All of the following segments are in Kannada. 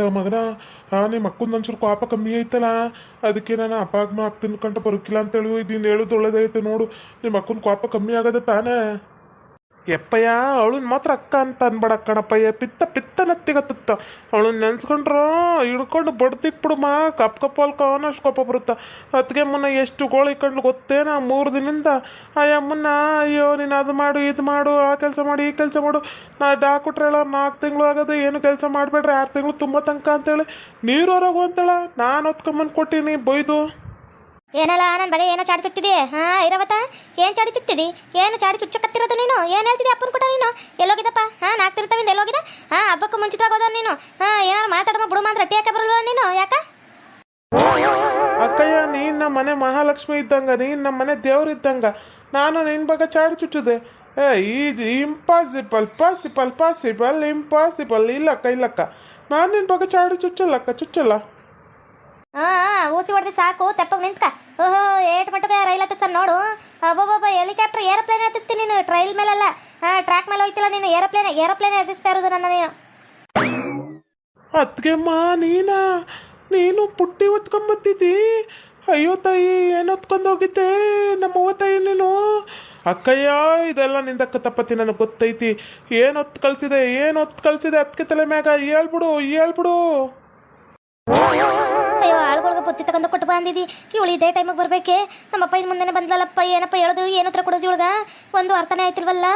ರೇವತ ಮಗನ? ನಿಮ್ಮ ಅಕ್ಕನ ಒಂಚೂರು ಕೋಪ ಕಮ್ಮಿ ಐತಲ್ಲ? ಅದಕ್ಕೆ ನಾನು ಮಾತು ತಿನ್ಕೊಂಡ ಬರೋಕಿಲ್ಲ ಅಂತೇಳಿ ಇದನ್ನು ಹೇಳೋದು ಒಳ್ಳೇದೈತೆ ನೋಡು. ನಿಮ್ಮ ಅಕ್ಕನ ಕೋಪ ಕಮ್ಮಿ ಆಗದ ತಾನೇ? ಎಪ್ಪಯ್ಯ, ಅವಳನ್ನ ಮಾತ್ರ ಅಕ್ಕ ಅಂತ ಅನ್ಬೇಡ ಕಣಪ್ಪಯ್ಯ. ಪಿತ್ತ ಪಿತ್ತ ನತ್ತಿಗತ್ತ ಅವಳನ್ನ ನೆನ್ಸ್ಕೊಂಡ್ರ, ಹಿಡ್ಕೊಂಡು ಮಾ, ಕಪ್ ಕಪ್ ಅಲ್ಕೋನ ಅಷ್ಟು ಕೋಪ ಬರುತ್ತ. ಅದಕ್ಕೆ ಮುನ್ನ ಎಷ್ಟು ಗೋಳಿ ಇಕ್ಕೊಂಡು ಗೊತ್ತೇನ ಮೂರು ದಿನದಿಂದ. ಅಯ್ಯ ಮುನ್ನ, ಅಯ್ಯೋ, ನೀನು ಅದು ಮಾಡು, ಇದು ಮಾಡು, ಆ ಕೆಲಸ ಮಾಡು, ಈ ಕೆಲಸ ಮಾಡು. ನಾ ಡಾಕ್ಟ್ರ್ ಹೇಳ ನಾಲ್ಕು ತಿಂಗಳು ಆಗೋದು ಏನು ಕೆಲಸ ಮಾಡಬೇಡ್ರಿ, ಆರು ತಿಂಗಳು ತುಂಬ ತನಕ ಅಂತೇಳಿ. ನೀರು ಹೊರಗು ಅಂತೇಳ ನಾನು ಹೊತ್ಕೊಂಬಂದು ಕೊಟ್ಟಿನಿ, ಬೈದು. ಏನಲ್ಲ ನನ್ನ ಬಗ್ಗೆ ಏನೋ ಚಾಡಿ ಚುಟ್ಟಿದೆ ಹಾ, ಇರವತ್ತ? ಏನು ಚಾಡಿ ಚುಟ್ಟಿದಿ ಏನು ಚಾಡಿ ಚುಚ್ಚಕತ್ತಿರೋದು ನೀನು? ಏನು ಹೇಳ್ತಿದ್ದಿ ಅಪ್ಪನ ಕೂಡ ನೀನು? ಎಲ್ಲೋಗಿದ್ದಪ್ಪ ಹಾ ನಾಲ್ಕು ತಿರ್ತಾವಿಂದ ಎಲ್ಲೋಗಿದ್ದ ಹಾ, ಹಬ್ಬಕ್ಕೂ ಮುಂಚಿತವಾಗಿ ಹೋದ ನೀನು? ಹಾ, ಏನಾರು ಮಾತಾಡಮ್ಮ ಬಿಡು ಮಾತ್ರ ರಟ್ಟಿ ಯಾಕೆ ಬರಲ್ಲ ನೀನು? ಯಾಕ? ಅಕ್ಕಯ್ಯ, ನೀನ್ ನಮ್ಮ ಮನೆ ಮಹಾಲಕ್ಷ್ಮಿ ಇದ್ದಂಗ, ನೀನ್ ನಮ್ಮ ಮನೆ ದೇವ್ರ ಇದ್ದಂಗ. ನಾನು ನಿನ್ ಬಗ್ಗೆ ಚಾಡಿ ಚುಚ್ಚಿದೆ. ಏ ಇದು ಇಂಪಾಸಿಬಲ್ ಪಾಸಿಬಲ್ ಪಾಸಿಬಲ್ ಇಂಪಾಸಿಬಲ್ ಇಲ್ಲಕ್ಕ ಇಲ್ಲಕ್ಕ. ನಾನು ನಿನ್ ಬಗ್ಗೆ ಚಾಡಿ ಚುಚ್ಚಲ್ಲಕ್ಕ, ಚುಚ್ಚಲ್ಲ. ಹಾ ಊಸಿ ಹೊಡೆದು ಸಾಕು, ತೆಪ್ಪಗೆ ನಿಂತ ಓಹೋ, ಏಟ್ ಮಟ್ಟಕ್ಕೆ ರೈಲ್ ಹತ್ತಿಸ್ತಾನೆ ನೋಡು. ಅಬ್ಬಬ್ಬಬ್ಬ, ಹೆಲಿಕಾಪ್ಟರ್ ಏರೋಪ್ಲೇನ್ ಹತ್ತಿಸ್ತೀನಿ ನೀನು ಟ್ರೈಲ್ ಮೇಲೆಲ್ಲ. ಟ್ರ್ಯಾಕ್ ಮೇಲೆ ಹೋಯ್ತಿಲ್ಲ ನೀನು, ಏರೋಪ್ಲೇನ್ ಏರೋಪ್ಲೇನ್ ಹತ್ತಿಸ್ತಾ ಇರೋದು ನನ್ನ ನೀನು. ಅತ್ಗೆಮ್ಮ ನೀನಾ? ನೀನು ಪುಟ್ಟಿ ಹೊತ್ಕೊಂಬತ್ತಿದ್ದಿ? ಅಯ್ಯೋ ತಾಯಿ, ಏನು ಹೊತ್ಕೊಂಡು ಹೋಗಿದ್ದೆ? ನಮ್ಮ ಅವ್ವ ತಾಯಿ ನೀನು? ಅಕ್ಕಯ್ಯ, ಇದೆಲ್ಲ ನಿಂದಕ್ಕ ತಪ್ಪತ್ತಿ ನನಗೆ ಗೊತ್ತೈತಿ. ಏನು ಹೊತ್ತು ಕಳ್ಸಿದೆ, ಏನು ಹೊತ್ತು ಕಳ್ಸಿದೆ ಅದಕ್ಕೆ ತಲೆ ಮ್ಯಾಗ ಹೇಳ್ಬಿಡು ಹೇಳ್ಬಿಡು. ಅಯ್ಯೋ, ಆಳ್ಗೊಳಗೆ ಬುತ್ತಿ ತಗೊಂಡು ಕೊಟ್ಟು ಬಂದಿದ್ದಿ ಇವಳು ಇದೇ ಟೈಮಿಗೆ ಬರಬೇಕೆ? ನಮ್ಮಪ್ಪ ಇನ್ನು ಮುಂದೆ ಬಂದ್ಲಲ್ಲಪ್ಪ, ಏನಪ್ಪ ಹೇಳೋದು, ಏನು ಹತ್ರ ಕೊಡೋದು ಇವಳಗ? ಒಂದು ಅರ್ಥನೇ ಆಯ್ತಿಲ್ವಲ್ಲ?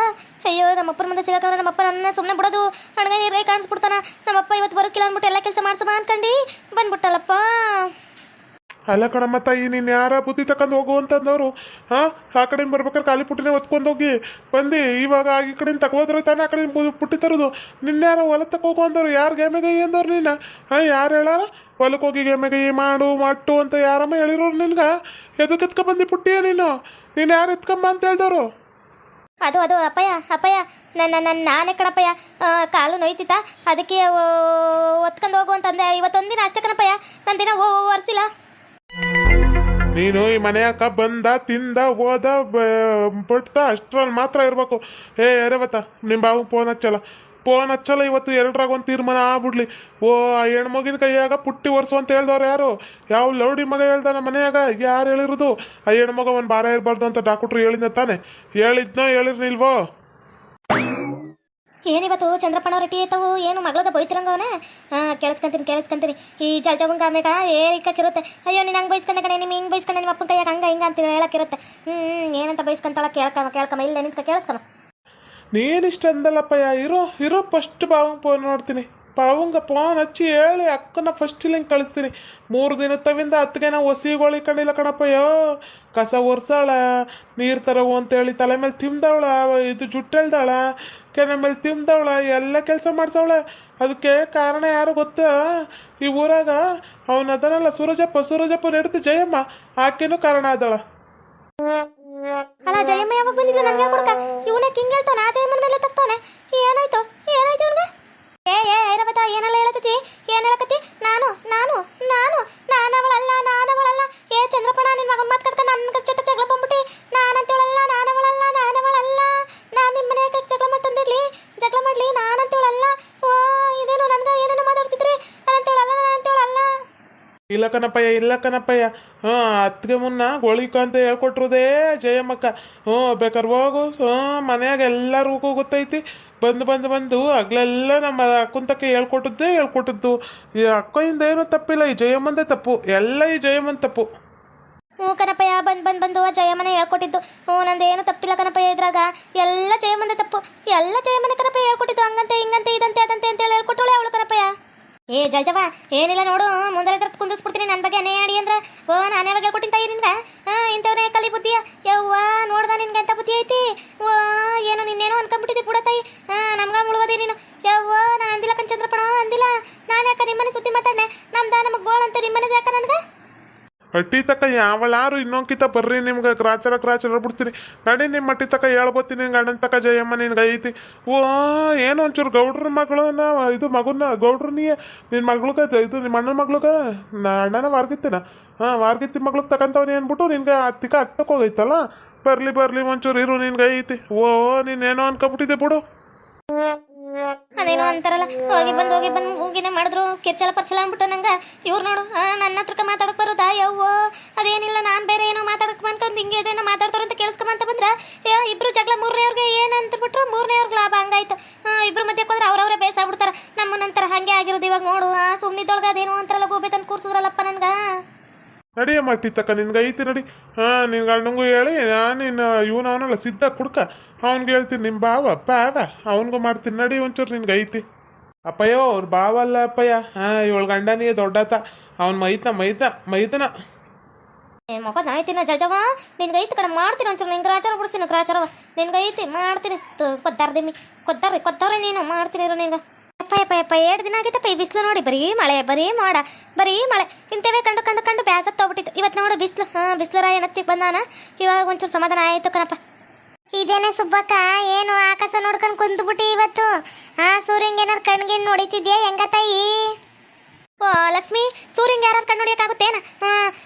ಅಯ್ಯೋ ನಮ್ಮಪ್ಪನ ಮುಂದೆ ಸಿಗಕಂದ್ರೆ ನಮ್ಮಪ್ಪ ನನ್ನ ಸುಮ್ಮನೆ ಬಿಡೋದು. ಹಣಗ ನೀರೇ ಕಾಣಿಸ್ಬಿಡ್ತಾನ. ನಮ್ಮಪ್ಪ ಇವತ್ತು ಬರೋಕಿಲ್ಲ ಅಂದ್ಬಿಟ್ಟು ಎಲ್ಲ ಕೆಲಸ ಮಾಡ್ಸಮ್ಮ ಅನ್ಕಂಡು. ಬಂದ್ಬಿಟ್ಟಲ್ಲಪ್ಪ. ಅಲ್ಲ ಕಣಮ್ಮ, ತಾಯಿ, ನೀನು ಯಾರ ಬುದ್ಧಿ ತಕೊಂಡು ಹೋಗು ಅಂತಂದವರು? ಹಾ? ಆ ಕಡೆಯಿಂದ ಬರ್ಬೇಕಾದ್ರೆ ಖಾಲಿ ಪುಟ್ಟಿನೇ ಹೊತ್ಕೊಂಡು ಹೋಗಿ. ಬಂದು, ಇವಾಗ ಈ ಕಡೆಯಿಂದ ತಗೋದ್ರೆ ತಾನೇ ಆ ಕಡೆಯಿಂದ ಪುಟ್ಟಿ ತರೋದು. ನಿನ್ನ ಯಾರೋ ಹೊಲ ತಕ ಹೋಗು ಅಂದವ್ರು? ಯಾರು ಗೇಮೆಗೆ ಅಂದವ್ರು ನೀನು? ಹಾಂ, ಯಾರು ಹೇಳಾರ ಹೊಲಕ್ಕೆ ಹೋಗಿ ಗೇಮೆಗೆ ಮಾಡು, ಮಟ್ಟು ಅಂತ ಯಾರಮ್ಮ ಹೇಳಿರೋರು ನಿನ್ಗೆ? ಎದಕ್ಕೆ ಎತ್ಕೊ ಬಂದಿ ಪುಟ್ಟಿಯ ನೀನು? ನೀನು ಯಾರು ಎತ್ಕೊಂಬ ಅಂತ ಹೇಳ್ದವ್ರು? ಅದು ಅದು, ಅಪ್ಪಯ್ಯ ಅಪ್ಪಯ್ಯ, ನನ್ನ ನನ್ನ ನಾನೇ ಕಣಪ್ಪಯ್ಯ. ಕಾಲು ನೋಯ್ತಿತ್ತ? ಅದಕ್ಕೆ ಒತ್ಕೊಂಡು ಹೋಗು ಅಂತಂದೆ. ಇವತ್ತೊಂದಿನ ಅಷ್ಟೇ ಕಣಪ್ಪಯ್ಯ. ನನ್ನ ದಿನ ಒರೆಸಿಲ್ಲ. ನೀನು ಈ ಮನೆಯಾಕ ಬಂದ, ತಿಂದ, ಹೋದ ಬಿಟ್ಟ ಅಷ್ಟರಲ್ಲಿ ಮಾತ್ರ ಇರ್ಬೇಕು. ಏ ಅರೇವತ್ತ ನಿಮ್ಮ ಬಾವು ಫೋನ್ ಹಚ್ಚಲ್ಲ. ಫೋನ್ ಹಚ್ಚಲ್ಲ, ಇವತ್ತು ಎರಡ್ರಾಗ ಒಂದು ತೀರ್ಮಾನ ಆಗ್ಬಿಡ್ಲಿ. ಓ, ಆ ಹೆಣ್ಮಗಿನ ಕೈಯಾಗ ಪುಟ್ಟಿ ಒರೆಸು ಅಂತ ಹೇಳ್ದವ್ರು ಯಾರು? ಯಾವ ಲೌಡಿ ಮಗ ಹೇಳ್ದಾನ ಮನೆಯಾಗ? ಯಾರು ಹೇಳಿರೋದು? ಆ ಹೆಣ್ಮಗ ಒಂದು ಬಾರ ಇರಬಾರ್ದು ಅಂತ ಡಾಕ್ಟ್ರು ಹೇಳಿದ್ನ ತಾನೆ. ಹೇಳಿದ್ನೋ ಹೇಳಿರ್ನಿಲ್ವೋ ಏನಿವತ್ತು? ಚಂದ್ರಪ್ಪನ ರೊಟ್ಟಿ ಐತವು? ಏನು ಮಗಳದ ಬೈತಿರಂಗವನ? ಕೇಳಿಸ್ಕೊಂತೀನಿ ಕೇಳಿಸ್ಕೊಂತೀನಿ. ಈ ಜಲ್ಜವಂಗ ಆಮ್ಯಾಗ ಏರಿಕ್ಕಿರುತ್ತೆ ಅಯ್ಯೋ, ನೀನು ಹಂಗೆ ಬೈಸ್ಕೊಂಡೆ ಕಣೆ ನಿಮ್ಮ ಹಿಂಗೆ ಬೈಸ್ಕೊಂಡೆ, ನಿಮ್ಮ ಅಪ್ಪನ ಕೈಯಾಗ ಹಂಗೆ ಹಿಂಗೆ ಅಂತ ಹೇಳಕ್ಕಿರುತ್ತೆ. ಹ್ಞೂ ಏನಂತ ಬೈಸ್ಕೊಂತಾಳ ಕೇಳ್ಕಮ ಕೇಳ್ಕಮ ಇಲ್ಲ ನಿಂತ್ಕ ಕೇಳಿಸ್ಕಮ ಇಷ್ಟ ಅಂದಲ್ಲಪ್ಪಯ್ಯ ಇರೋ ಇರೋ ಫಸ್ಟ್ ಬಾವು ಫೋನ್ ಮಾಡ್ತೀನಿ ಬಾವಂಗ ಪ್ಲಾನ್ ಹಚ್ಚಿ ಹೇಳಿ ಅಕ್ಕನ ಫಸ್ಟ್ ಇಲ್ಲಿಂಗ್ ಕಳಿಸ್ತೀನಿ. ಮೂರು ದಿನ ತವಿಂದ ಅತ್ತಿಗೆ ನಾವು ಹೊಸಿಗೋಳಿ ಕಂಡಿಲ್ಲ ಕಣಪ್ಪಯ್ಯೋ ಕಸ ಒರ್ಸಾಳ, ನೀರು ತರವು ಅಂತೇಳಿ ತಲೆ ಮೇಲೆ ತಿಮ್ದವಳ, ಇದು ಜುಟ್ಟೆಳ್ದಾಳ, ಕೆನೆ ಮೇಲೆ ತಿಮ್ದವಳ, ಎಲ್ಲ ಕೆಲಸ ಮಾಡ್ಸವಳ. ಅದಕ್ಕೆ ಕಾರಣ ಯಾರು ಗೊತ್ತಾ? ಈ ಊರಾಗ ಅವನ ಅದನಲ್ಲ, ಸೂರಜಪ್ಪ ಸೂರಜಪ್ಪ ನೆಡ್ತು ಜಯಮ್ಮ, ಆಕೆನೂ ಕಾರಣ ಆದಳ. ಅಲ್ಲ, ಜಯಮ್ಮ ಯಾವಾಗ ಬಂದಿಲ್ಲ ನನಗೆ ಕೊಡ್ಕ ಇವನೇ ಕಿಂಗ್ ಹೇಳ್ತಾನೆ, ಆ ಜಯಮ್ಮನ ಮೇಲೆ ತಕ್ತಾನೆ ಏನಾಯ್ತು? ಏನಾಯ್ತು ಇವನ್ಗೆ ಏ ಏ ಐರವತ ಏನೆಲ್ಲ ಹೇಳತತಿ ಏನ್ ಹೇಳಕತ್ತಿ? ನಾನು ನಾನು ನಾನು ನಾನು ಅವಳಲ್ಲ ನಾನು ಅವಳಲ್ಲ. ಏ ಚಂದ್ರಪ್ಪಣ ನಿನ್ ಮಗನ್ ಮಾತಾಡ್ಕ ನನ್ನ ಜೊತೆ ಜಗಳ ಬಂದ್ಬಿಟ್ಟಿ. ನಾನಂತೇಳಲ್ಲ ನಾನು ಅವಳಲ್ಲ, ನಾನು ನಿಮ್ಮ ಮನೆಯಾಗ ಜಗಳ ಮಾಡ್ತಂದಿರ್ಲಿ ಜಗಳ ಮಾಡ್ಲಿ ನಾನಂತೇಳಲ್ಲ ಓ, ಇದೇನು ನನ್ಗ ಏನೇನೋ ಮಾತಾಡ್ತಿದ್ರಿ? ನಾನಂತೇಳಲ್ಲ ನಾನಂತೇಳಲ್ಲ ಇಲ್ಲ ಕಣಪ್ಪಯ್ಯ ಇಲ್ಲ ಕಣಪ್ಪಯ್ಯ. ಹ್ಞೂ ಅತ್ತಿಗೆ ಮುನ್ನ ಗೋಳಿಕ ಅಂತ ಹೇಳ್ಕೊಟ್ರದೇ, ಜಯಮ್ಮಕ್ಕ. ಹ್ಞೂ, ಬೇಕಾದ್ರೆ ಹೋಗು. ಹ್ಞೂ, ಮನೆಯಾಗ ಎಲ್ಲರಿಗೂ ಗೊತ್ತೈತಿ ಬಂದು ಬಂದು ಬಂದು ಹಗ್ಲೆಲ್ಲ ನಮ್ಮ ಅಕ್ಕಂತಕ್ಕೆ ಹೇಳ್ಕೊಟ್ಟದ್ದೇ ಹೇಳ್ಕೊಟ್ಟದ್ದು. ಈ ಅಕ್ಕಯಿಂದ ಏನೂ ತಪ್ಪಿಲ್ಲ, ಈ ಜಯಮ್ಮಂದೇ ತಪ್ಪು. ಎಲ್ಲ ಈ ಜಯಮ್ಮನ ತಪ್ಪು. ಹ್ಞೂ, ಕನಪಯ್ಯ, ಬಂದು ಬಂದು ಬಂದು ಜಯಮ್ಮನೇ ಹೇಳ್ಕೊಟ್ಟಿದ್ದು. ಹ್ಞೂ ನಂದೇನು ತಪ್ಪಿಲ್ಲ ಕನಪಯ್ಯ ಇದ್ರಾಗ. ಎಲ್ಲ ಜಯಮ್ಮಂದೆ ತಪ್ಪು. ಎಲ್ಲ ಜಯಮ್ಮನೆ ಕನಪಯ್ಯ ಹೇಳ್ಕೊಟ್ಟಿದ್ದು. ಹಂಗಂತೆ, ಹಿಂಗಂತೆ, ಇದಂತೆ, ಅದಂತೆ ಅಂತೇಳಿ ಹೇಳ್ಕೊಟ್ಟವಳೆ ಅವಳು ಕನಪಯ್ಯ. ಏ ಜಲ್ಜವ ಏನಿಲ್ಲ ನೋಡು. ಮುಂದೆ ಕುಂದಿಸ್ಬಿಡ್ತೀನಿ ನನ್ನ ಬಗ್ಗೆ. ಅನೇ ಆಡಿ ಓ, ನಾನು ಯಾವಾಗ ಹೇಳ್ಕೊಟ್ಟಿನ ತಾಯಿ ನಿನ್ಗೆ? ಇಂಥವನೇ ಕಲಿ ಬುದ್ಧಿಯ? ಯವ್ವ, ನೋಡ್ದ ನಿನ್ಗೆ ಅಂತ ಬುದ್ಧಿ ಐತಿ? ಅಟ್ಟಿ ತಕ್ಕ ಯಾವಳಾರು ಇನ್ನೊಂಕಿತ ಬರ್ರಿ, ನಿಮ್ಗೆ ಕ್ರಾಚರ ಕ್ರಾಚರ ಬಿಡ್ತೀನಿ ನಡಿ ನಿಮ್ಮ ಅಟ್ಟಿ ತಕ್ಕ ಹೇಳ್ಬೋತೀನಿ ಗಂಡನ ತಕ್ಕ ಜಯಮ್ಮ ನಿನ್ಗೆ ಐತಿ. ಓ, ಏನೋ ಒಂಚೂರು ಗೌಡ್ರ ಮಗಳು ನಾವು ಇದು ಮಗುನ, ಗೌಡ್ರು ನೀ? ನಿನ್ನ ಮಗ್ಳಿಗೆ, ಇದು ನಿಮ್ಮ ಅಣ್ಣನ ಮಗ್ಳಿಗೆ? ನಾ ಅಣ್ಣನ ವಾರ್ಗಿತ್ತಿನ. ಹಾಂ ವಾರ್ಗಿತ್ತಿ ಮಗ್ಳಿಗೆ ತಗೊಂತವ್ನು ಏನ್ಬಿಟ್ಟು ನಿನ್ಗೆ ಅತ್ತಿಕ ಅಟ್ಟಕ್ಕೆ ಹೋಗೈತಲ್ಲ? ಬರ್ಲಿ ಬರ್ಲಿ, ಒಂಚೂರು ಇರು ನಿನ್ಗೆ ಐತಿ. ಓ ನೀನೇನೋ ಅನ್ಕೊಬಿಟ್ಟಿದ್ದೆ ಬಿಡು. ಅದೇನೋ ಅಂತಾರಲ್ಲ, ಹೋಗಿ ಬಂದು ಹೋಗಿ ಬಂದು ಹೋಗಿನೇ ಮಾಡಿದ್ರು, ಕಿರ್ಚಲ ಪರ್ಚಲ ಅಂದ್ಬಿಟ್ಟು ನಂಗೆ, ಇವ್ರು ನೋಡು ನನ್ನ ಹತ್ರಕ್ಕೆ ಮಾತಾಡಕ್ ಬರೋದಾ, ಯವ್ವೋ? ಅದೇನಿಲ್ಲ, ನಾನು ಬೇರೆ ಏನೋ ಮಾತಾಡಕ್ಕೆ ಬಂದ್ಕೊಂಡು ಹಿಂಗೆ ಅದೇನೋ ಮಾತಾಡ್ತಾರ ಅಂತ ಕೇಳಿಸ್ಕೊಂಬಂತ ಬಂದ್ರೆ ಇಬ್ರು ಜಗಳ ಮೂರನೇವ್ರಿಗೆ ಏನು ಅಂತ ಬಿಟ್ರು ಮೂರನೇವ್ರಿಗೆ ಲಾಭ ಹಂಗಾಯ್ತು. ಇಬ್ರು ಮಧ್ಯೆ ಹೋದ್ರೆ ಅವ್ರವ್ರೆ ಬೇಸಾಗ್ಬಿಡ್ತಾರೆ. ನಮ್ಮ ನಂತರ ಹಂಗೆ ಆಗಿರೋದು ಇವಾಗ ನೋಡು ಸುಮ್ಮನಿದ್ದೊಳಗೆ ಅದೇನೋ ಅಂತಾರಲ್ಲ, ಗೋಬೆ ತಂದು ಕೂರ್ಸುದ್ರಲ್ಲಪ್ಪ ನನ್ಗೆ. ನಡಿಯಮ್ಮ ಮಟ್ಟಿತಕ್ಕ ನಿನ್ಗೆ ಐತಿ ನಡಿ. ಹಾಂ ನಿನ್ಗೆ ಅಣ್ಣಂಗೂ ಹೇಳಿ ನಾನು ಇನ್ನು ಇವನು ಅವನಲ್ಲ, ಸಿದ್ಧ ಕುಡ್ಕ. ಅವ್ನಿಗೆ ಹೇಳ್ತೀನಿ ನಿಮ್ಮ ಬಾವ ಬಾವ ಅವನಿಗೂ ಮಾಡ್ತೀನಿ, ನಡಿ ಒಂಚೂರು ನಿನ್ಗೆ ಐತಿ. ಅಪ್ಪಯ್ಯೋ, ಅವ್ರ ಬಾವ ಅಲ್ಲ ಅಪ್ಪಯ್ಯ. ಹಾಂ, ಇವಳು ಗಂಡನೇ ದೊಡ್ಡತ. ಅವ್ನ ಮೈತ ಮೈತ ಮೈತನ. ಏ ಮಪ್ಪ ನಾಯ್ತಿನ ಜಜವ ನಿನ್ಗೆ ಐತಿ ಕಡೆ ಮಾಡ್ತೀನಿ ಒಂಚೂರು ನಿಂಗೆ ಗ್ರಾಚಾರ ಬಿಡಿಸ್ತೀನಿ ಗ್ರಾಚಾರವ ನಿನ್ಗೆ ಐತಿ, ಮಾಡ್ತೀನಿ. ಕೊದ್ದಾರ್ದಿಮ್ಮಿ ಕೊದ್ದಾರ್ರಿ ಕೊದ್ದಾರ್ರಿ ನೀನು, ಮಾಡ್ತೀನಿ ಇರು ನಿಂಗೆ. ಯಪ್ಪ ಅಪ್ಪ ಅಪ್ಪ ಎರಡು ದಿನ ಆಗಿತ್ತಪ್ಪ ಈ ಬಿಸಿಲು ನೋಡಿ ಬರೀ ಮಳೆ ಬರೀ ಮಾಡ ಬರೀ ಮಳೆ. ಇಂಥವೇ ಕಂಡು ಕಂಡು ಕಂಡು ಬ್ಯಾಸರ್ ತಗೊಬಿಟ್ಟಿತ್ತು. ಇವತ್ತು ನೋಡು ಬಿಸಿಲು ಹಾಂ ಬಿಸಿಲು ರಾಯ ನತ್ತಿಗೆ ಬಂದಾನ. ಇವಾಗ ಒಂಚೂರು ಸಮಾಧಾನ ಆಯಿತು ಕಣಪ್ಪ. ಇದೇನೆ ಸುಬ್ಬಕ್ಕ ಏನು ಆಕಾಶ ನೋಡ್ಕೊಂಡು ಕುಂತ್ಬಿಟ್ಟಿ ಇವತ್ತು? ಹಾ ಸೂರ್ಯಂಗೆ ಏನಾರು ಕಣ್ಗಿನ್ ನೋಡಿತಿದ್ಯಾ ಹೆಂಗ ತಾಯಿ ಓ ಲಕ್ಷ್ಮಿ ಸೂರ್ಯಂಗೆ ಯಾರು ಕಣ್ಣು ಹೊಡಿಯೋಕ್ಕಾಗುತ್ತೇನ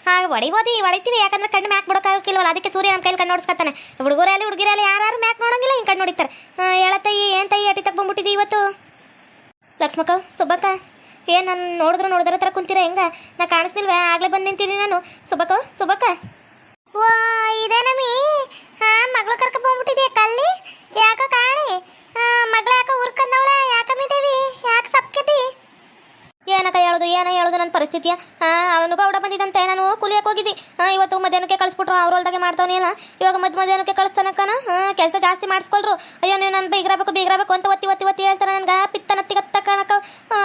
ಹಾಂ ಹೊಡಿಬೋದು ಹೊಡಿತೀವಿ ಯಾಕಂದ್ರೆ ಕಣ್ಣು ಮ್ಯಾಕ್ ಬಿಡೋಕ್ಕಾಗಕ್ಕಿಲ್ವಲ್ಲ ಅದಕ್ಕೆ ಸೂರ್ಯ ನಮ್ಮ ಕೈಲಿ ಕಣ್ಣು ನೋಡಿಸ್ಕೊತಾನೆ. ಹುಡುಗರಲ್ಲಿ ಹುಡುಗಿರಲ್ಲಿ ಯಾರು ಮ್ಯಾಕ್ ನೋಡೋಂಗಿಲ್ಲ ಹಿಂಗೆ ಕಣ್ಣು ಹೊಡಿತಾರೆ ಹಾಂ ಹೇಳತ್ತಯ್ಯಿ ಏನು ತಾಯಿ ಅಟಿ ತಕ್ಕ ಬಂದ್ಬಿಟ್ಟಿದ್ದಿ ಇವತ್ತು? ಲಕ್ಷ್ಮಕ್ಕ, ಸುಬ್ಬಕ್ಕ ಏ ನಾನು ನೋಡಿದ್ರು ನೋಡಿದ್ರೆ ಥರ ಕುಂತೀರ ಹೆಂಗ? ನಾ ಕಾಣಿಸ್ತಿಲ್ವೇ? ಆಗಲೇ ಬಂದು ನಿಂತೀನಿ ನಾನು. ಸುಬ್ಬಕ್ಕ ಸುಬ್ಬಕ್ಕ. ಓ ಇದೇನಮ್ಮಿ ಹಾಂ, ಮಗಳು ಕರ್ಕೊಂಡು ಬಂದ್ಬಿಟ್ಟಿದ್ಯಾ ಕಲ್ಲಿ? ಯಾಕ ಕಾಣಿ? ಮಗಳ ಯಾಕ ಉರ್ಕಂದವಳೆ ಯಾಕಮ್ಮಿದೇವಿ ಯಾಕೆ ಸಪ್ಕಿದ್ದಿ? ಏನ ಹೇಳೋದು ನನ್ನ ಪರಿಸ್ಥಿತಿಯ ಅವನು ಗೌಡ ಬಂದಿದ್ದಂತೆ. ನಾನು ಕೂಲಿಯಕ್ಕೆ ಹೋಗಿದ್ದಿ. ಇವತ್ತು ಮಧ್ಯಾಹ್ನಕ್ಕೆ ಕಳಿಸ್ಬಿಟ್ರು. ಅವ್ರ ಹೊಲ್ದಾಗೆ ಮಾಡ್ತಾವನಿ ಇವಾಗ ಮದ್ ಮಧ್ಯಾಹ್ನಕ್ಕೆ ಕಳಿಸ್ತಾನಕ್ಕನ ಹಾಂ ಕೆಲಸ ಜಾಸ್ತಿ ಮಾಡಿಸ್ಕೊಳ್ರು. ಅಯ್ಯೋ, ನೀವು ನಾನು ಬೀಗ್ರಬೇಕು ಬೀಗ್ರಬೇಕು ಅಂತ ಒತ್ತಿ ಒತ್ತಿ ಒತ್ತಿ ಹೇಳ್ತಾರೆ ನನಗೆ. ಪಿತ್ತನತ್ತಿಗತ್ತ ಕಣಕ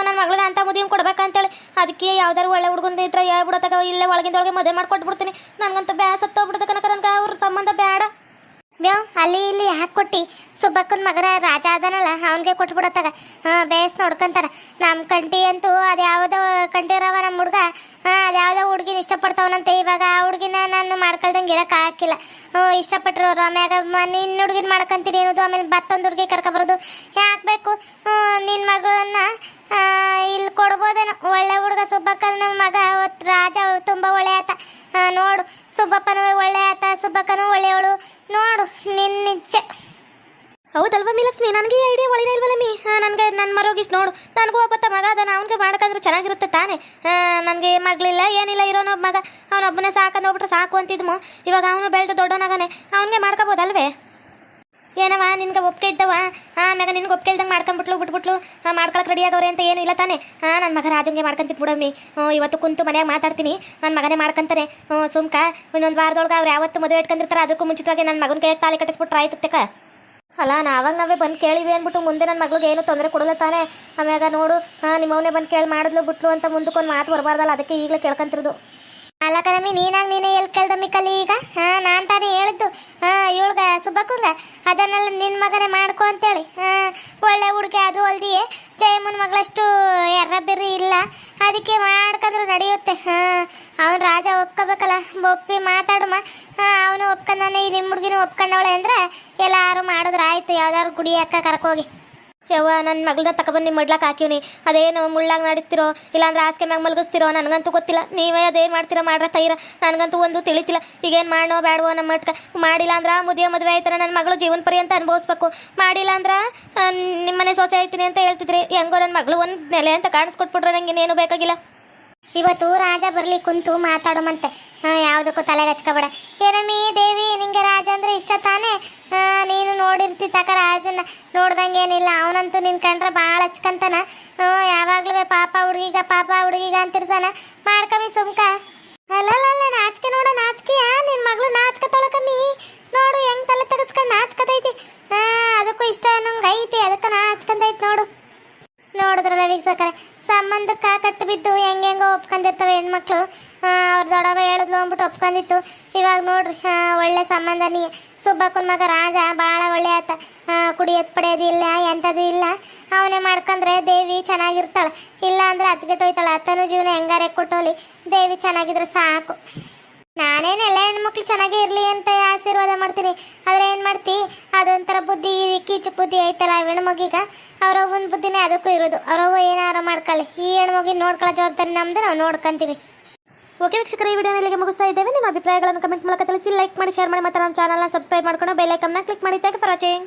ನನ್ನ ಮಗಳಿಗೆ ಅಂತ ಮುದಿಯಂ ಕೊಡ್ಬೇಕಂತೇಳಿ. ಅದಕ್ಕೆ ಯಾವ್ದಾರು ಒಳ್ಳೆ ಹುಡುಗಂದ ಇದ್ರೆ ಹೇಳ್ಬಿಡತ್ತಾಗ ಇಲ್ಲೇ ಒಳಗಿಂದೊಳಗೆ ಮದುವೆ ಮಾಡ್ಕೊಟ್ಬಿಡ್ತೀನಿ. ನನಗಂತೂ ಬ್ಯಾಸತ್ತೋಗ್ಬಿಡ್ತಕ್ಕನಕ ನನಗೆ ಅವ್ರ ಸಂಬಂಧ ಬೇಡ ಬ್ಯಾವ್ ಅಲ್ಲಿ ಇಲ್ಲಿ ಯಾಕೆ ಕೊಟ್ಟಿ? ಸುಬ್ಬಕ್ಕನ ಮಗನ ರಾಜ ಅದನಲ್ಲ ಅವನಿಗೆ ಕೊಟ್ಬಿಡತ್ತಾಗ. ಹಾಂ, ಬೇಸ್ ನೋಡ್ಕೊಂತಾರ. ನಮ್ಮ ಕಂಟಿ ಅಂತೂ ಅದು ಯಾವುದೋ ಕಂಟಿರವ ನಮ್ಮ ಹುಡುಗ. ಹಾಂ, ಅದು ಯಾವುದೋ ಹುಡುಗಿನ ಇಷ್ಟಪಡ್ತಾವನಂತೆ. ಇವಾಗ ಆ ಹುಡುಗಿನ ನಾನು ಮಾಡ್ಕೊಳ್ದಂಗೆ ಇರೋಕ್ಕಾಗಿಲ್ಲ ಹಾಕಿಲ್ಲ. ಹ್ಞೂ ಇಷ್ಟಪಟ್ಟಿರೋರು ಆಮ್ಯಾಗ ನಿನ್ನ ಹುಡುಗಿನ ಮಾಡ್ಕೊಂತೀನಿ ಅನ್ನೋದು, ಆಮೇಲೆ ಮತ್ತೊಂದು ಹುಡುಗಿ ಕರ್ಕೊಬರೋದು. ಯಾಕೆ ಬೇಕು? ನಿನ್ನ ಮಗಳನ್ನ ಇಲ್ಲಿ ಕೊಡ್ಬೋದೇನೋ. ಒಳ್ಳೆ ಹುಡುಗ ಸುಬ್ಬಕ್ಕನ ಮಗ. ಅವತ್ತು ರಾಜ ತುಂಬ ಒಳ್ಳೆ ಆತ. ನೋಡು. ಸುಬ್ಬಪ್ಪನ ಒಳ್ಳೆ ಆತ, ಸುಬ್ಬಕ್ಕನೂ ಒಳ್ಳೆಯವಳು. ನೋಡು ನಿನ್ನ ಇಚ್ಛೆ ಹೌದಲ್ವಾ ಮಿ ಲಕ್ಷ್ಮಿ ನನಗೆ ಐಡಿಯಾ ಒಳ್ಳೆ ಇಲ್ವಲ್ಲ ಮೀ? ನನಗೆ ನನ್ನ ಮರೋಗಿಷ್ಟು ನೋಡು. ನನಗೂ ಒಬ್ಬತ್ತ ಮಗ ಅದನ್ನು ಅವನಿಗೆ ಮಾಡ್ಕಂದ್ರೆ ಚೆನ್ನಾಗಿರುತ್ತೆ ತಾನೇ. ನನಗೆ ಮಗಳಿಲ್ಲ, ಏನಿಲ್ಲ, ಇರೋನ ಮಗ. ಅವನೊಬ್ಬನೇ ಸಾಕಂದು ಹೋಗ್ಬಿಟ್ರೆ ಸಾಕು ಅಂತಿದ್ಮು. ಇವಾಗ ಅವನು ಬೆಳೆದು ದೊಡ್ಡನಾಗನೇ ಅವನಿಗೆ ಮಾಡ್ಕೋಬೋದಲ್ವೇ? ಏನವ, ನಿನ್ಗೆ ಒಪ್ಪಿಗೆ ಇದ್ದವ? ಆಮ್ಯಾಗ ನಿನ್ಗೆ ಒಪ್ಪಿಗೆ ಇಲ್ದಂಗೆ ಮಾಡ್ಕೊಂಬಿಟ್ಲು, ಬಿಟ್ಬಿಟ್ಲು. ಹಾಂ ಮಾಡ್ಕೊಳಕ್ಕೆ ರೆಡಿ ಆಗವ್ರೆ ಅಂತ ಏನು ಇಲ್ಲ ತಾನೆ. ಹಾಂ ನನ್ನ ಮಗ ರಾಜಂಗೆ ಮಾಡ್ಕೊಂತಿದ್ ಬಿಡಮ್ಮಿ ಹ್ಞೂ ಇವತ್ತು ಕುಂತು ಮನ್ಯಾಗ ಮಾತಾಡ್ತೀನಿ. ನನ್ನ ಮಗನೇ ಮಾಡ್ಕೊಂತಾನೆ. ಹ್ಞೂ ಸುಮ್ಕ ಇನ್ನೊಂದು ವಾರದೊಳಗೆ ಅವ್ರು ಯಾವತ್ತು ಮದುವೆ ಇಟ್ಕೊಂಡಿರ್ತಾರೆ, ಅದಕ್ಕೂ ಮುಂಚಿತವಾಗಿ ನನ್ನ ಮಗನ ಕೈ ತಾಲಿ ಕಟ್ಟಿಸ್ಬಿಟ್ರೆ ಆಯ್ತು ತೆಕ ಅಲ್ಲ, ನಾವಾಗ ನಾವೇ ಬಂದು ಕೇಳಿವಿ ಅಂದ್ಬಿಟ್ಟು ಮುಂದೆ ನನ್ನ ಮಗಳಿಗೆ ಏನು ತೊಂದರೆ ಕೊಡಲ್ಲ ತಾನೆ. ಆಮ್ಯಾಗ ನೋಡು ಹಾಂ ನಿಮ್ಮವನೇ ಬಂದು ಕೇಳಿ ಮಾಡಿದ್ಲು, ಬಿಟ್ಲು ಅಂತ ಮುಂದಕ್ಕೊಂದು ಮಾತು ಬರಬಾರ್ದಲ್ಲ, ಅದಕ್ಕೆ ಈಗಲೇ ಕೇಳ್ಕೊಂತಿರೋದು. ಅಲ್ಲ ಕಣಮಿ ನೀನಾಗ ನೀನೇ ಎಲ್ಲಿ ಕೇಳ್ದಮ್ಮಿ ಕಲಿ ಈಗ? ಹಾ ನಾನು ತಾನೇ ಹೇಳಿದ್ದು. ಹಾಂ ಇವಳ್ಗ, ಸುಬ್ಬಕ್ಕಂಗ ಅದನ್ನೆಲ್ಲ ನಿನ್ನ ಮಗನೇ ಮಾಡ್ಕೊ ಅಂತೇಳಿ. ಒಳ್ಳೆ ಹುಡುಗಿ ಅದು ಅಲ್ದಿಯೇ. ಜಯಮ್ಮನ ಮಗಳಷ್ಟು ಎರ್ರಬಿರ್ರಿ ಇಲ್ಲ. ಅದಕ್ಕೆ ಮಾಡ್ಕೊಂಡ್ರು ನಡೆಯುತ್ತೆ. ಹಾಂ, ಅವನು ರಾಜ ಒಪ್ಕೋಬೇಕಲ್ಲ. ಒಪ್ಪಿ ಮಾತಾಡಮ್ಮ ಅವನು ಒಪ್ಕೊಂಡಾನೆ ನಿಮ್ಮ ಹುಡುಗಿನೂ ಒಪ್ಕೊಂಡವಳೆ ಅಂದ್ರೆ ಎಲ್ಲಾರು ಮಾಡಿದ್ರೆ ಆಯ್ತು. ಯಾವ್ದಾದ್ರು ಗುಡಿ ಅಕ್ಕ ಕರ್ಕೋಗಿ. ಯವ್ವ ನನ್ನ ಮಗಳನ್ನ ನಿಮ್ಮ ಮಡ್ಲಕ್ಕೆ ಹಾಕಿವ್ನಿ. ಅದೇನು ಮುಳ್ಳಾಗ ನಡೆಸ್ತಿರೋ? ಇಲ್ಲಾಂದ್ರೆ ಹಾಸಿಗೆ ಮ್ಯಾಗ ಮಲಗಿಸ್ತಿರೋ? ನನಗಂತೂ ಗೊತ್ತಿಲ್ಲ. ನೀವೇ ಅದೇನು ಮಾಡ್ತೀರಾ? ಮಾಡ್ರ ತೈರ. ನನಗಂತೂ ಒಂದು ತಿಳಿತಿಲ್ಲ. ಈಗೇನು ಮಾಡೋ ಬೇಡವೋ ನಮ್ಮ ಮಟ್ಕ. ಮಾಡಿಲ್ಲ ಅಂದ್ರೆ ಮುದಿಯ ಮದುವೆ ಆಯ್ತಾರೆ ನನ್ನ ಮಗಳು ಜೀವನ ಪರ್ಯಂತ ಅನುಭವಿಸ್ಬೇಕು. ಮಾಡಿಲ್ಲ ಅಂದ್ರೆ ನಿಮ್ಮನೆ ಸೊಸೆ ಆಯ್ತೀನಿ ಅಂತ ಹೇಳ್ತಿದ್ರಿ. ಹೆಂಗೋ ನನ್ನ ಮಗಳು ಒಂದು ನೆಲೆ ಅಂತ ಕಾಣಿಸ್ಕೊಟ್ಬಿಟ್ರೆ ನಂಗೆ ಇನ್ನೇನು ಬೇಕಾಗಿಲ್ಲ. ಇವತ್ತು ರಾಜ ಬರ್ಲಿ ಕುಂತು ಮಾತಾಡೋಮಂತೆ. ಯಾವುದಕ್ಕೂ ತಲೆಗೆ ಹಚ್ಕೋಬೇಡ. ಏನಮ್ಮಿ ದೇವಿ, ನಿಂಗೆ ರಾಜ ಅಂದ್ರೆ ಇಷ್ಟ ತಾನೇ? ನೀನು ನೋಡಿರ್ತಿ ತಕ ರಾಜನ ನೋಡ್ದಂಗೇನಿಲ್ಲ ಅವನಂತೂ ನಿನ್ ಕಂಡ್ರೆ ಭಾಳ ಹಚ್ಕಂತಾನ. ಯಾವಾಗ್ಲೂ ಪಾಪ ಹುಡುಗಿಗ ಪಾಪ ಹುಡುಗಿಗ ಅಂತಿರ್ತಾನ. ಮಾಡ್ಕಮ್ಮಿ ಸುಮ್ಕ. ಅಲ್ಲಲ್ಲ ನಾಚಿಕೆ ನೋಡ ನಾಚಿಕೆಯ ನಿನ್ ಮಗಳು ನಾಚ್ಕ ತೊಳಕಮ್ಮಿ. ನೋಡು, ಹೆಂಗ್ ತಲೆ ತಗಸ್ಕೊಂಡು ನಾಚ್ಕತೈತಿ. ಅದಕ್ಕೂ ಇಷ್ಟ ನಂಗೆ ಐತಿ, ಅದಕ್ಕೆ ನಾಚ್ಕಂತೈತಿ ನೋಡು. ನೋಡಿದ್ರಲ್ಲ ವೀಕ್ಷಕರೇ, ಸಂಬಂಧಕ್ಕೆ ಕಟ್ಟು ಬಿದ್ದು ಹೆಂಗೆಂಗೋ ಒಪ್ಕೊಂಡಿರ್ತವೆ ಹೆಣ್ಮಕ್ಳು. ಅವ್ರ ದೊಡ್ಡವ ಹೇಳಿದ್ಲು ಅಂದ್ಬಿಟ್ಟು ಒಪ್ಕೊಂಡಿತ್ತು. ಇವಾಗ ನೋಡ್ರಿ ಒಳ್ಳೆ ಸಂಬಂಧ ನೀ, ಸುಬ್ಬಕ್ಕನ ಮಗ ರಾಜ ಭಾಳ ಒಳ್ಳೆ ಆತ. ಕುಡಿಯೋದ್ ಪಡೆಯೋದು ಇಲ್ಲ ಎಂಥದ್ದು ಇಲ್ಲ. ಅವನೇ ಮಾಡ್ಕೊಂಡ್ರೆ ದೇವಿ ಚೆನ್ನಾಗಿರ್ತಾಳೆ. ಇಲ್ಲ ಅಂದ್ರೆ ಅತ್ಗೆಟ್ಟೋಯ್ತಾಳೆ ಅತ್ತನೂ ಜೀವನ ಹೆಂಗಾರೆ ಕೊಟ್ಟೋಲಿ, ದೇವಿ ಚೆನ್ನಾಗಿದ್ರೆ ಸಾಕು. ನಾನೇನು ಎಲ್ಲ ಹೆಣ್ಮಕ್ಳು ಚೆನ್ನಾಗೇ ಇರಲಿ ಅಂತ ಆಶೀರ್ವಾದ ಮಾಡ್ತೀನಿ. ಆದರೆ ಏನು ಮಾಡ್ತಿ? ಅದೊಂಥರ ಬುದ್ಧಿ, ಕೀಚು ಬುದ್ಧಿ ಐತಲ್ಲ ಹೆಣ್ಮಗೀಗ? ಅವ್ರವ್ವನ ಬುದ್ಧಿನೇ ಅದಕ್ಕೂ ಇರೋದು. ಅವ್ರವ್ವ ಏನಾರು ಮಾಡ್ಕೊಳ್ಳಿ ಈ ಹೆಣ್ಮಗಿನ ನೋಡ್ಕೊಳ್ಳೋ ಜವಾಬ್ದಾರಿ ನಮ್ದು, ನಾವು ನೋಡ್ಕೊಂತೀವಿ. ಓಕೆ ವೀಕ್ಷಕರ, ಈ ವಿಡಿಯೋನ ಇಲ್ಲಿಗೆ ಮುಗಿಸ್ತಾ ಇದ್ದೇವೆ. ನಿಮ್ಮ ಅಭಿಪ್ರಾಯಗಳನ್ನು ಕಮೆಂಟ್ಸ್ ಮೂಲಕ ತಿಳಿಸಿ ಲೈಕ್ ಮಾಡಿ ಶೇರ್ ಮಾಡಿ, ಮತ್ತು ನಮ್ಮ ಚಾನಲ್ನ ಸಬ್ಸ್ಕ್ರೈಬ್ ಮಾಡ್ಕೊಂಡು ಬೆಲ್ ಐಕನ್ನ ಕ್ಲಿಕ್ ಮಾಡಿ. Thank for watching